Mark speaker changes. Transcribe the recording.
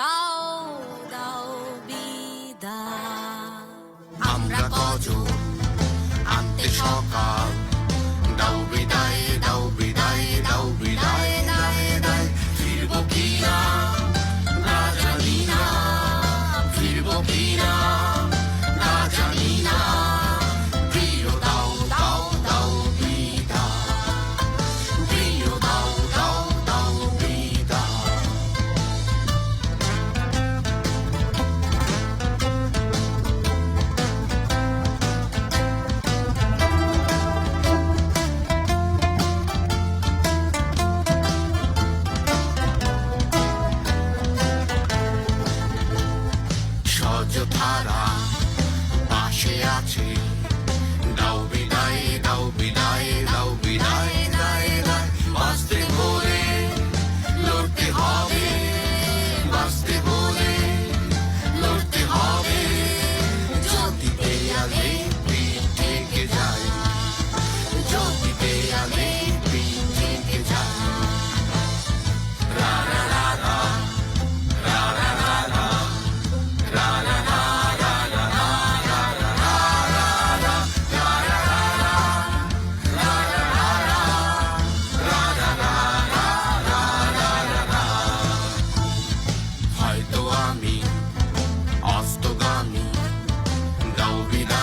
Speaker 1: দাও দাও বিদা। আমরা কজন আনতে সকাল ধারা পাশে আছি। অস্তগামী অস্তগামী গাও বিদায়।